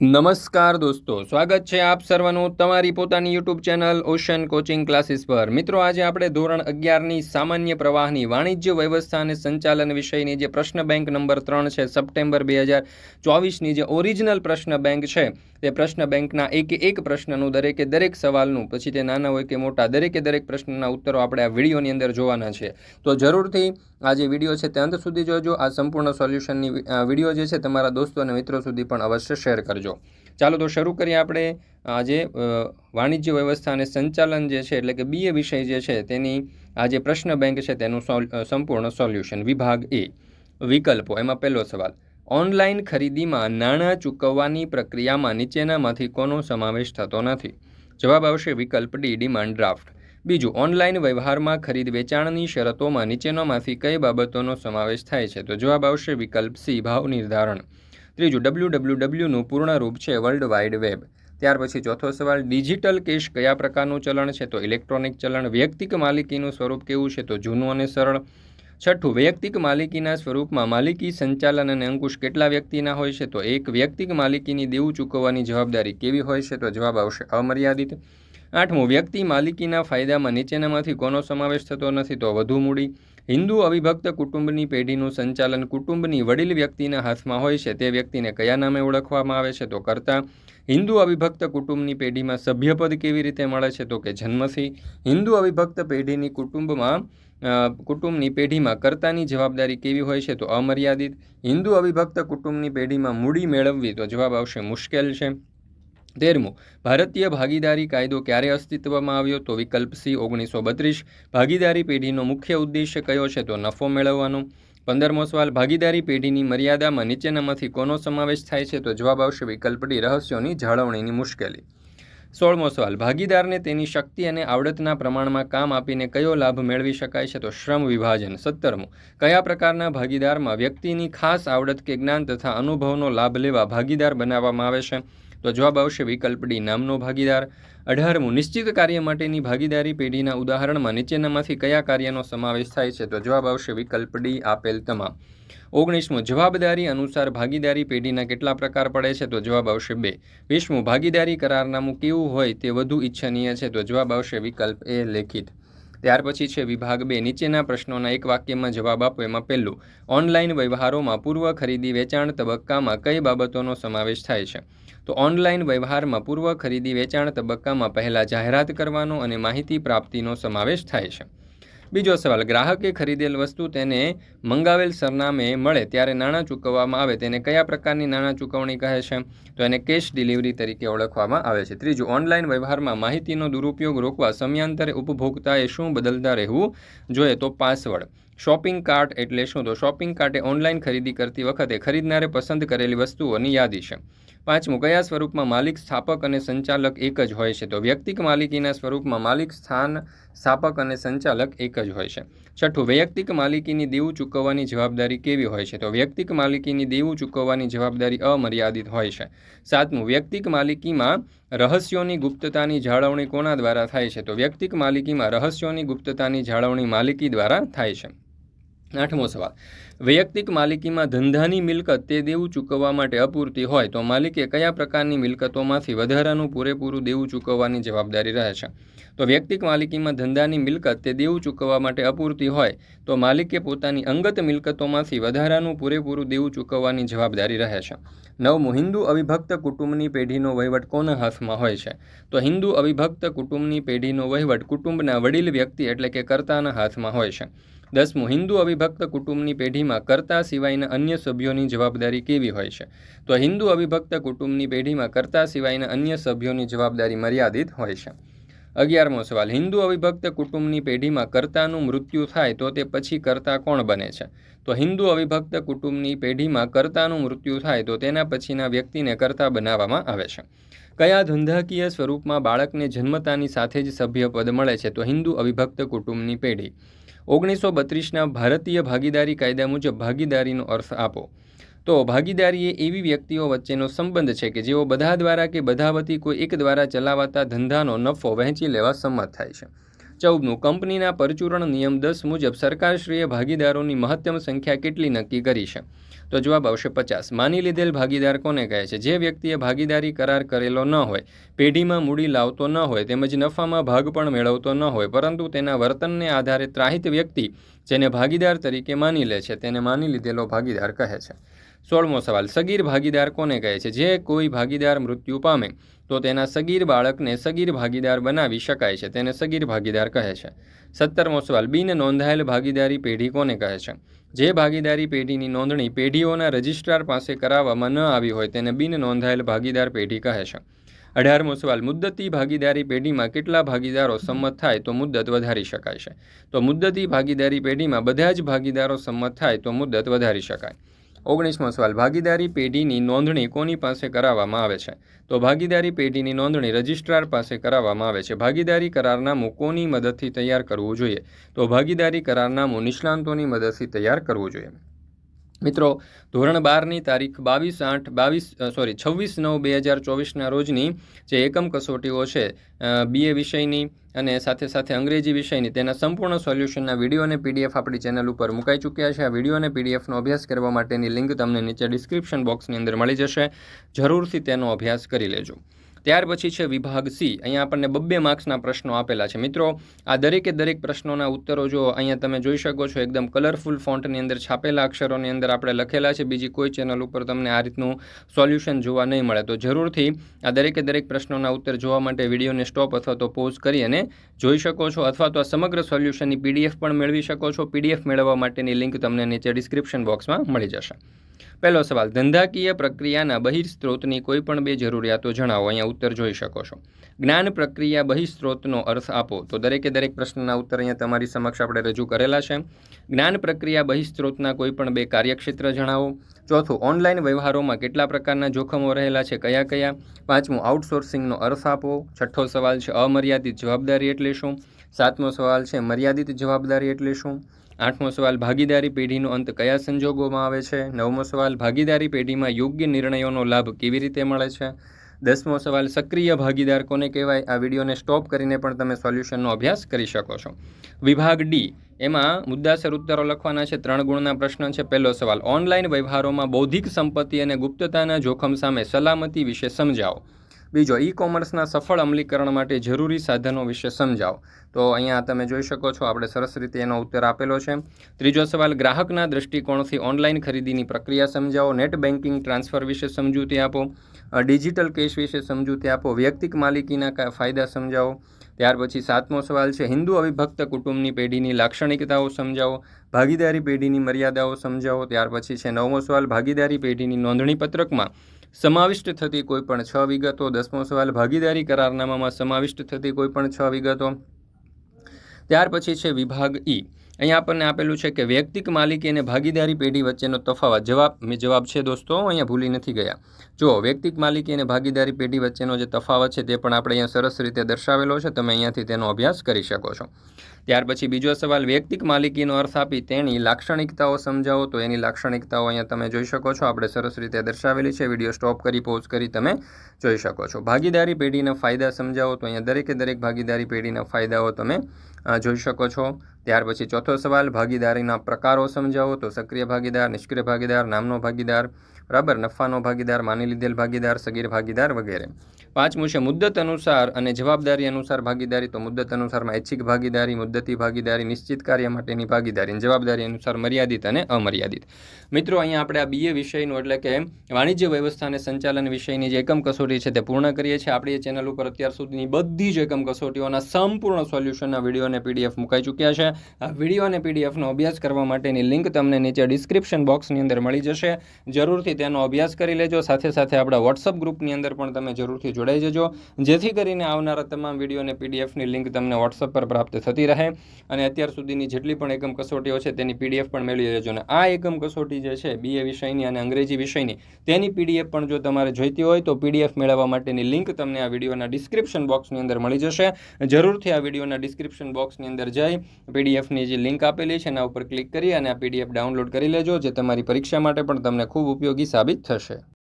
નમસ્કાર દોસ્તો, સ્વાગત છે આપ સર્વનું તમારી પોતાની YouTube channel Ocean coaching classes પર. મિત્રો, આજે આપણે ધોરણ અગિયારની સામાન્ય પ્રવાહની વાણિજ્ય વ્યવસ્થા અને સંચાલન વિષયની જે પ્રશ્ન બેંક નંબર ત્રણ છે, સપ્ટેમ્બર બે હજાર ચોવીસની જે ઓરિજિનલ પ્રશ્ન બેંક છે, તે પ્રશ્ન બેંકના એક એક પ્રશ્નનું દરેકે દરેક સવાલનું, પછી તે નાના હોય કે મોટા, દરેકે દરેક પ્રશ્નના ઉત્તરો આપણે આ વિડીયોની અંદર જોવાના છે. તો જરૂરથી આ જે વીડિયો છે તે અંત સુધી જોજો. આ સંપૂર્ણ સોલ્યુશનની વીડિયો જે છે, તમારા દોસ્તો અને મિત્રો સુધી પણ અવશ્ય શેર કરજો. ચાલો તો શરૂ કરીએ આપણે આજે વાણિજ્ય વ્યવસ્થા અને સંચાલન જે છે, એટલે કે બીએ વિષય જે છે, તેની આ પ્રશ્ન બેંક છે, તેનું સંપૂર્ણ સોલ્યુશન. વિભાગ એ વિકલ્પો. એમાં પહેલો સવાલ, ઓનલાઈન ખરીદીમાં નાણાં ચૂકવવાની પ્રક્રિયામાં નીચેનામાંથી કોનો સમાવેશ થતો નથી? જવાબ આવશે વિકલ્પ ડી ડિમાન્ડ ડ્રાફ્ટ. બીજું, ઓનલાઈન વ્યવહારમાં ખરીદ વેચાણની શરતોમાં નીચેનામાંથી કઈ બાબતોનો સમાવેશ થાય છે? તો જવાબ આવશે વિકલ્પ સી ભાવ નિર્ધારણ. ત્રીજું, ડબલ્યુ ડબલ્યુ ડબલ્યુનું પૂર્ણ રૂપ છે વર્લ્ડ વાઇડ વેબ. ત્યાર પછી ચોથો સવાલ, ડિજિટલ કેશ કયા પ્રકારનું ચલણ છે? તો ઇલેક્ટ્રોનિક ચલણ, વ્યક્તિક માલિકીનું સ્વરૂપ કેવું છે? તો જૂનું અને સરળ. છઠ્ઠું, વૈયક્તિક માલિકીના સ્વરૂપમાં માલિકી સંચાલન અને અંકુશ કેટલા વ્યક્તિના હોય છે? તો એક, વ્યક્તિક માલિકીની દેવું ચૂકવવાની જવાબદારી કેવી હોય છે? તો જવાબ આવશે અમર્યાદિત. આઠમું, વ્યક્તિ માલિકીના ફાયદામાં નીચેનામાંથી કોનો સમાવેશ થતો નથી? તો વધુ મૂડી. હિન્દુ અવિભક્ત કુટુંબની પેઢીનું સંચાલન કુટુંબની વડીલ વ્યક્તિના હાથમાં હોય છે, તે વ્યક્તિને કયા નામે ઓળખવામાં આવે છે તો કરતા હિન્દુ અવિભક્ત કુટુંબની પેઢીમાં સભ્યપદ કેવી રીતે મળે છે તો કે જન્મથી હિન્દુ અવિભક્ત પેઢીની કુટુંબમાં કુટુંબની પેઢીમાં કર્તાની જવાબદારી કેવી હોય છે તો અમર્યાદિત હિન્દુ અવિભક્ત કુટુંબની પેઢીમાં મૂડી મેળવવી તો જવાબ આવશે મુશ્કેલ છે. તેરમું, ભારતીય ભાગીદારી કાયદો ક્યારે અસ્તિત્વમાં આવ્યો તો વિકલ્પ સી, ઓગણીસો બત્રીસ. ભાગીદારી પેઢીનો મુખ્ય ઉદ્દેશ્ય કયો છે તો નફો મેળવવાનો. પંદરમો સવાલ, ભાગીદારી પેઢીની મર્યાદામાં નીચેનામાંથી કોનો સમાવેશ થાય છે તો જવાબ આવશે વિકલ્પ ડી રહસ્યોની જાળવણીની મુશ્કેલી. સોળમો સવાલ, ભાગીદારને તેની શક્તિ અને આવડતના પ્રમાણમાં કામ આપીને કયો લાભ મેળવી શકાય છે તો શ્રમ વિભાજન. સત્તરમું, કયા પ્રકારના ભાગીદારમાં વ્યક્તિની ખાસ આવડત કે જ્ઞાન તથા અનુભવનો લાભ લેવા ભાગીદાર બનાવવામાં આવે છે? તો જવાબ આવશે વિકલ્પ ડી નામનો ભાગીદાર. અઢારમું, નિશ્ચિત કાર્ય માટેની ભાગીદારી પેઢીના ઉદાહરણમાં નીચેનામાંથી કયા કાર્યનો સમાવેશ થાય છે? તો જવાબ આવશે વિકલ્પ ડી આપેલ તમામ. ઓગણીસમું, જવાબદારી અનુસાર ભાગીદારી પેઢીના કેટલા પ્રકાર પડે છે? તો જવાબ આવશે બે. વીસમું, ભાગીદારી કરારનામું કેવું હોય તે વધુ ઈચ્છનીય છે? તો જવાબ આવશે વિકલ્પ એ લેખિત. ત્યાર પછી છે વિભાગ બે. નીચેના પ્રશ્નોના એક વાક્યમાં જવાબ આપો. એમાં પહેલું, ઓનલાઈન વ્યવહારોમાં પૂર્વ ખરીદી વેચાણ તબક્કામાં કઈ બાબતોનો સમાવેશ થાય છે? તો ઓનલાઈન વ્યવહારમાં પૂર્વ ખરીદી વેચાણ તબક્કામાં પહેલાં જાહેરાત કરવાનો અને માહિતી પ્રાપ્તિનો સમાવેશ થાય છે. બીજો સવાલ, ગ્રાહકે ખરીદેલ વસ્તુ તેને મંગાવેલ સરનામે મળે ત્યારે નાણાં ચૂકવવામાં આવે, તેને કયા પ્રકારની નાણાં ચૂકવણી કહે છે? તો એને કેશ ડિલિવરી તરીકે ઓળખવામાં આવે છે. ત્રીજું, ઓનલાઈન વ્યવહારમાં માહિતીનો દુરુપયોગ રોકવા સમયાંતરે ઉપભોક્તાએ શું બદલતા રહેવું જોઈએ? તો પાસવર્ડ, શોપિંગ કાર્ટ એટલે શું? તો શોપિંગ કાર્ટે ઓનલાઈન ખરીદી કરતી વખતે ખરીદનારે પસંદ કરેલી વસ્તુઓની યાદી છે. પાંચમું, કયા સ્વરૂપમાં માલિક, સ્થાપક અને સંચાલક એક જ હોય છે? તો વ્યક્તિક માલિકીના સ્વરૂપમાં માલિક, સ્થાન, સ્થાપક અને સંચાલક એક જ હોય છે. છઠ્ઠું, વૈયક્તિક માલિકીની દેવું ચૂકવવાની જવાબદારી કેવી હોય છે? તો વ્યક્તિક માલિકીની દેવું ચૂકવવાની જવાબદારી અમર્યાદિત હોય છે. સાતમું, વ્યક્તિક માલિકીમાં રહસ્યોની ગુપ્તતાની જાળવણી કોના દ્વારા થાય છે? તો વ્યક્તિક માલિકીમાં રહસ્યોની ગુપ્તતાની જાળવણી માલિકી દ્વારા થાય છે. આઠમો સવાલ. વૈયક્તિક માલિકીમાં ધંધાની મિલકત તે દેવું ચૂકવવા માટે અપૂરતી હોય તો માલિકે કયા પ્રકારની મિલકતોમાંથી વધારાનું પૂરેપૂરું દેવું ચૂકવવાની જવાબદારી રહે છે? તો વ્યક્તિક માલિકીમાં ધંધાની મિલકત તે દેવું ચૂકવવા માટે અપૂરતી હોય તો માલિકે પોતાની અંગત મિલકતોમાંથી વધારાનું પૂરેપૂરું દેવું ચૂકવવાની જવાબદારી રહે છે. નવમું, હિન્દુ અવિભક્ત કુટુંબની પેઢીનો વહીવટ કોના હાથમાં હોય છે? તો હિન્દુ અવિભક્ત કુટુંબની પેઢીનો વહીવટ કુટુંબના વડીલ વ્યક્તિ એટલે કે કર્તાના હાથમાં હોય છે. દસમું, હિન્દુ અવિભક્ત કુટુંબની પેઢીમાં કર્તા સિવાયના અન્ય સભ્યોની જવાબદારી કેવી હોય છે? તો હિન્દુ અવિભક્ત કુટુંબની પેઢીમાં કર્તા સિવાયના અન્ય સભ્યોની જવાબદારી મર્યાદિત હોય છે. અગિયારમો સવાલ, હિન્દુ અવિભક્ત કુટુંબની પેઢીમાં કર્તાનું મૃત્યુ થાય તો તે પછી કર્તા કોણ બને છે? તો હિન્દુ અવિભક્ત કુટુંબની પેઢીમાં કર્તાનું મૃત્યુ થાય તો તેના પછીના વ્યક્તિને કર્તા બનાવવામાં આવે છે. કયા ધંધાકીય સ્વરૂપમાં બાળકને જન્મતાની સાથે જ સભ્યપદ મળે છે? તો હિન્દુ અવિભક્ત કુટુંબની પેઢી. ઓગણીસો બત્રીસના ભારતીય ભાગીદારી કાયદા મુજબ ભાગીદારીનો અર્થ આપો. તો ભાગીદારી એ એવી વ્યક્તિઓ વચ્ચેનો સંબંધ છે કે જેઓ બધા દ્વારા કે બધા વતી કોઈ એક દ્વારા ચલાવાતા ધંધાનો નફો વહેંચી લેવા સંમત થાય છે. ચૌદમું, કંપનીના પરચુરણ નિયમ દસ મુજબ સરકારશ્રીએ ભાગીદારોની મહત્તમ સંખ્યા કેટલી નક્કી કરી છે? તો જવાબ આવશે પચાસ. માની લીધેલ ભાગીદાર કોને કહે છે? જે વ્યક્તિએ ભાગીદારી કરાર કરેલો ન હોય, પેઢીમાં મૂડી લાવતો ન હોય, તેમજ નફામાં ભાગ પણ મેળવતો ન હોય, પરંતુ તેના વર્તનને આધારે ત્રાહિત વ્યક્તિ જેને ભાગીદાર તરીકે માની લે છે, તેને માની લીધેલો ભાગીદાર કહે છે. સોળમો સવાલ, સગીર ભાગીદાર કોને કહે છે? જે કોઈ ભાગીદાર મૃત્યુ પામે, તો તેના સગીર બાળકને સગીર ભાગીદાર બનાવી શકાય છે. તેને સગીર ભાગીદાર કહે છે. સત્તરમો સવાલ, બિન નોંધાયેલ ભાગીદારી પેઢી કોને કહે છે? જે ભાગીદારી પેઢીની નોંધણી પેઢીઓના રજિસ્ટ્રાર પાસે કરાવવામાં ન આવી હોય, તેને બિન નોંધાયેલ ભાગીદાર પેઢી કહે છે. અઢારમો સવાલ, મુદ્દતી ભાગીદારી પેઢીમાં કેટલા ભાગીદારો સંમત થાય તો મુદ્દત વધારી શકાય છે? તો મુદ્દતી ભાગીદારી પેઢીમાં બધા જ ભાગીદારો સંમત થાય તો મુદ્દત વધારી શકાય. ઓગણીસમો સવાલ, ભાગીદારી પેઢીની નોંધણી કોની પાસે કરાવવામાં આવે છે? તો ભાગીદારી પેઢીની નોંધણી રજિસ્ટ્રાર પાસે કરાવવામાં આવે છે. ભાગીદારી કરારનામું કોની મદદથી તૈયાર કરવું જોઈએ? તો ભાગીદારી કરારનામું નિષ્ણાંતોની મદદથી તૈયાર કરવું જોઈએ. મિત્રો, ધોરણ બારની તારીખ બાવીસ આઠ, બાવીસ સોરી છવ્વીસ નવ બે હજાર ચોવીસના રોજની જે એકમ કસોટીઓ છે બીએ વિષયની અને સાથે સાથે અંગ્રેજી વિષયની તેના સંપૂર્ણ સોલ્યુશનના વીડિયો અને પીડીએફ આપણી ચેનલ ઉપર મુકાઈ ચૂક્યા છે. આ વીડિયો અને પીડીએફનો અભ્યાસ કરવા માટેની લિંક તમને નીચે ડિસ્ક્રિપ્શન બોક્સની અંદર મળી જશે. જરૂરથી તેનો અભ્યાસ કરી લેજો. ત્યાર પછી છે વિભાગ સી. અહીંયા આપણને બબ્બે માર્ક્સના પ્રશ્નો આપેલા છે. મિત્રો, આ દરેકે દરેક પ્રશ્નોના ઉત્તરો જો અહીંયા તમે જોઈ શકો છો, એકદમ કલરફુલ ફોન્ટની અંદર છાપેલા અક્ષરોની અંદર આપણે લખેલા છે. બીજી કોઈ ચેનલ ઉપર તમને આ રીતનું સોલ્યુશન જોવા નહીં મળે. તો જરૂરથી આ દરેકે દરેક પ્રશ્નોના ઉત્તર જોવા માટે વિડીયોને સ્ટોપ અથવા તો પોઝ કરી અને જોઈ શકો છો અથવા તો આ સમગ્ર સોલ્યુશનની પીડીએફ પણ મેળવી શકો છો. પીડીએફ મેળવવા માટેની લિંક તમને નીચે ડિસ્ક્રિપ્શન બોક્સમાં મળી જશે. પહેલો સવાલ, ધંધાકીય પ્રક્રિયાના બહિર્સ્ત્રોતની કોઈ પણ બે જરૂરિયાતો જણાવો, અહીંયા ઉત્તર જોઈ શકો છો. જ્ઞાન પ્રક્રિયા બહિસ્ત્રોતનો અર્થ આપો. તો દરેકે દરેક પ્રશ્નના ઉત્તર અહીંયા તમારી સમક્ષ આપણે રજૂ કરેલા છે. જ્ઞાન પ્રક્રિયા બહિસ્ત્રોતના કોઈ પણ બે કાર્યક્ષેત્ર જણાવો. ચોથું, ઓનલાઈન વ્યવહારોમાં કેટલા પ્રકારના જોખમો રહેલા છે, કયા કયા? પાંચમું, આઉટસોર્સિંગનો અર્થ આપો. છઠ્ઠો સવાલ છે, અમર્યાદિત જવાબદારી એટલે શું? સાતમો સવાલ છે, મર્યાદિત જવાબદારી એટલે શું? આઠમો સવાલ, ભાગીદારી પેઢીનો અંત કયા સંજોગોમાં આવે છે? નવમો સવાલ, ભાગીદારી પેઢીમાં યોગ્ય નિર્ણયોનો લાભ કેવી રીતે મળે છે? દસમો સવાલ, સક્રિય ભાગીદાર કોને કહેવાય? આ વિડીયોને સ્ટોપ કરીને પણ તમે સોલ્યુશનનો અભ્યાસ કરી શકો છો. વિભાગ ડી, એમાં મુદ્દાસર ઉત્તરો લખવાના છે, ત્રણ ગુણના પ્રશ્ન છે. પહેલો સવાલ, ઓનલાઈન વ્યવહારોમાં બૌદ્ધિક સંપત્તિ અને ગુપ્તતાના જોખમ સામે સલામતી વિશે સમજાવો. બીજો ઈ કોમર્સના સફળ અમલીકરણ માટે જરૂરી સાધનો વિશે સમજાવો. તો અહીંયા તમે જોઈ શકો છો, આપણે સરસ રીતે એનો ઉત્તર આપેલો છે. ત્રીજો સવાલ, ગ્રાહકના દૃષ્ટિકોણથી ઓનલાઈન ખરીદીની પ્રક્રિયા સમજાવો. નેટ બેન્કિંગ ટ્રાન્સફર વિશે સમજૂતી આપો. ડિજિટલ કેશ વિશે સમજૂતી આપો. વ્યક્તિક માલિકીના ફાયદા સમજાવો. ત્યાર પછી સાતમો સવાલ છે, હિન્દુ અવિભક્ત કુટુંબની પેઢીની લાક્ષણિકતાઓ સમજાવો. ભાગીદારી પેઢીની મર્યાદાઓ સમજાવો. ત્યાર પછી છે, નવમો સવાલ, ભાગીદારી પેઢીની નોંધણી પત્રકમાં સમાવિષ્ટ થતી કોઈપણ છ વિગતો, દસમો સવાલ, ભાગીદારી કરારનામામાં સમાવિષ્ટ થતી કોઈપણ છ વિગતો. ત્યાર પછી છે વિભાગ ઈ. અહીંયા આપણને આપેલું છે કે વ્યક્તિક માલિકી અને ભાગીદારી પેઢી વચ્ચેનો તફાવત. જવાબ જવાબ છે દોસ્તો, અહીંયા ભૂલી નથી ગયા. જો વ્યક્તિક માલિકી અને ભાગીદારી પેઢી વચ્ચેનો જે તફાવત છે તે પણ આપણે અહીંયા સરસ રીતે દર્શાવેલો છે. તમે અહીંયાથી તેનો અભ્યાસ કરી શકો છો. ત્યાર પછી બીજો સવાલ, વ્યક્તિક માલિકીનો અર્થ આપી તેની લાક્ષણિકતાઓ સમજાવો તો એની લાક્ષણિકતાઓ અહીંયા તમે જોઈ શકો છો. આપણે સરસ રીતે દર્શાવેલી છે. વીડિયો સ્ટોપ કરી, પોઝ કરી તમે જોઈ શકો છો. ભાગીદારી પેઢીના ફાયદા સમજાવો તો અહીંયા દરેકે દરેક ભાગીદારી પેઢીના ફાયદાઓ તમે જોઈ શકો છો. ત્યાર પછી ચોથો સવાલ, ભાગીદારીના પ્રકારો સમજાવો તો સક્રિય ભાગીદાર, નિષ્ક્રિય ભાગીદાર, નામનો ભાગીદાર બરાબર નફાનો ભાગીદાર, માની લીધેલ ભાગીદાર, સગીર ભાગીદાર વગેરે. પાંચમું છે મુદ્દત અનુસાર અને જવાબદારી અનુસાર ભાગીદારી, તો મુદ્દત અનુસારમાં ઐચ્છિક ભાગીદારી, મુદ્દતી ભાગીદારી, નિશ્ચિત કાર્ય માટેની ભાગીદારી જવાબદારી અનુસાર મર્યાદિત અને અમર્યાદિત. મિત્રો, અહીંયા આપણે આ બીએ વિષયનું એટલે કે વાણિજ્ય વ્યવસ્થા અને સંચાલન વિષયની જે એકમ કસોટી છે તે પૂર્ણ કરીએ છીએ. આપણી ચેનલ ઉપર અત્યાર સુધીની બધી જ એકમ કસોટીઓના સંપૂર્ણ સોલ્યુશનના વીડિયો અને પીડીએફ મુકાઈ ચૂક્યા છે. આ વીડિયો અને પીડીએફનો અભ્યાસ કરવા માટેની લિંક તમને નીચે ડિસ્ક્રિપ્શન બોક્સની અંદર મળી જશે. જરૂરથી તેનો અભ્યાસ કરી લેજો. સાથે સાથે આપણા વોટ્સઅપ ગ્રુપની અંદર પણ તમે જરૂરથી જોડાઈ જજો. જેથી કરીને આવનારા તમામ વીડિયો અને પીડીએફની લિંક તમને વોટ્સઅપ પર પ્રાપ્ત થતી રહે. અને અત્યાર સુધીની જેટલી પણ એકમ કસોટીઓ છે, તેની પીડીએફ પણ મેળવી લેજો. અને આ એકમ કસોટી જે છે બીએ વિષયની અને અંગ્રેજી વિષયની, તેની પીડીએફ પણ જો તમારે જોઈતી હોય, તો પીડીએફ મેળવવા માટેની લિંક તમને આ વિડીયોના ડિસ્ક્રિપ્શન બોક્સની અંદર મળી જશે. જરૂરથી આ વિડીયોના ડિસ્ક્રિપ્શન બોક્સની અંદર જઈ પીડીએફની જે લિંક આપેલી છે, એના ઉપર ક્લિક કરી અને આ પીડીએફ ડાઉનલોડ કરી લેજો, જે તમારી પરીક્ષા માટે પણ તમને ખૂબ ઉપયોગી સાબિત થશે.